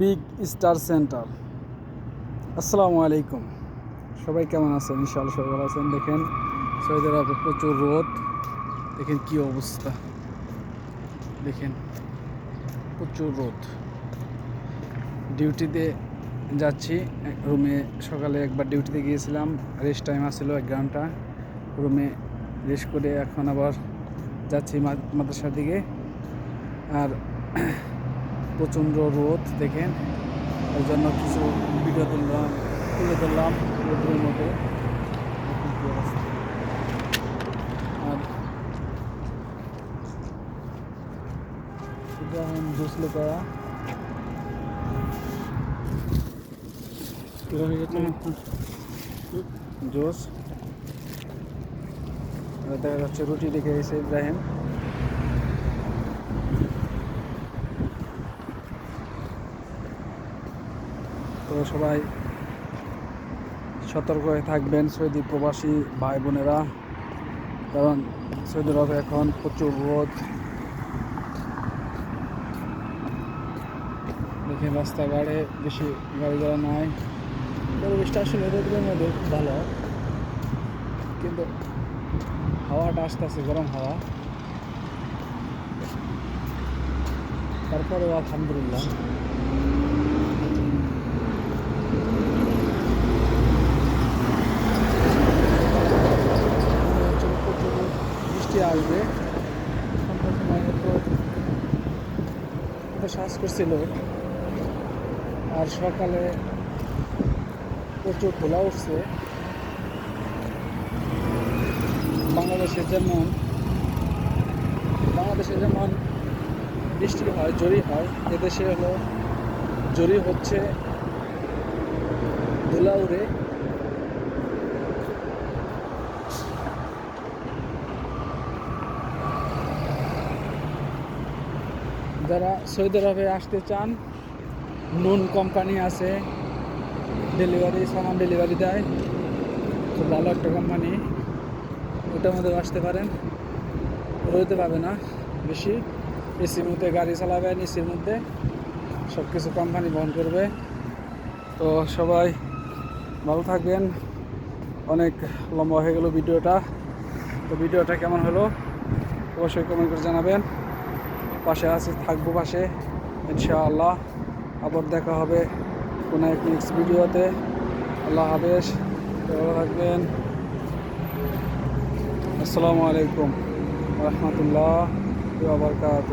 Big star centre. আসসালামু আলাইকুম। সবাই কেমন আছেন? ইনশাআল্লাহ সবাই ভালো আছেন। দেখেন সৌদি আরবে প্রচুর রোদ। দেখেন কি অবস্থা। দেখেন, প্রচুর রোদ। ডিউটিতে যাচ্ছি। রুমে সকালে একবার ডিউটিতে গিয়েছিলাম। রেস্ট টাইম আসছিল এক ঘণ্টা। রুমে রেস্ট করে এখন আবার যাচ্ছি মাদ্রাসার দিকে। আর প্রচণ্ড রোদ দেখেন। ওই জন্য কিছু ভিডিও তুললাম তুলে ধরলাম রোদের মধ্যে। দেখুন কি অবস্থা। আর ইব্রাহিম জুসলে করা জোস আর দেখা যাচ্ছে রুটি রেখে গেছে ইব্রাহিম। সবাই সতর্ক হয়ে থাকবেন সৌদি প্রবাসী ভাই বোনেরা। কারণ সৌদি আরবে এখন প্রচুর রোদ। দেখেন রাস্তাঘাটে বেশি গাড়ি ঘোড়া নাই। পরিবেশটা আসলে রোদের মধ্যে ভালো। কিন্তু হাওয়াটা আস্তে আস্তে গরম হাওয়া। তারপরেও আলহামদুলিল্লাহ মনে হচ্ছে প্রচুর বৃষ্টি আসবে। শ্বাস করছিল। আর সকালে প্রচুর খোলা উঠছে। বাংলাদেশে যেমন বাংলাদেশে যেমন বৃষ্টি হয়, জরি হয়, এদেশে হলো জরি হচ্ছে ধুলা উড়ে। যারা সৌদি আরবে আসতে চান, নুন কোম্পানি আছে ডেলিভারি সামান ডেলিভারি দেয়। খুব ভালো একটা কোম্পানি ওটার মধ্যে আসতে পারেন। রইতে পারবে না, বেশি। এসির মধ্যে গাড়ি চালাবেন এসির মধ্যে সব কিছু কোম্পানি বহন করবে। তো সবাই ভালো থাকবেন। অনেক লম্বা হয়ে গেল ভিডিওটা। তো ভিডিওটা কেমন হলো? অবশ্যই কমেন্ট করে জানাবেন। পাশে আছে, থাকব পাশে, ইনশাআল্লাহ। আবার দেখা হবে কোনো এক নেক্সট ভিডিওতে আল্লাহ হাফেজ, ভালো থাকবেন। আসসালামু আলাইকুম রহমতুল্লাহ বাবরকাত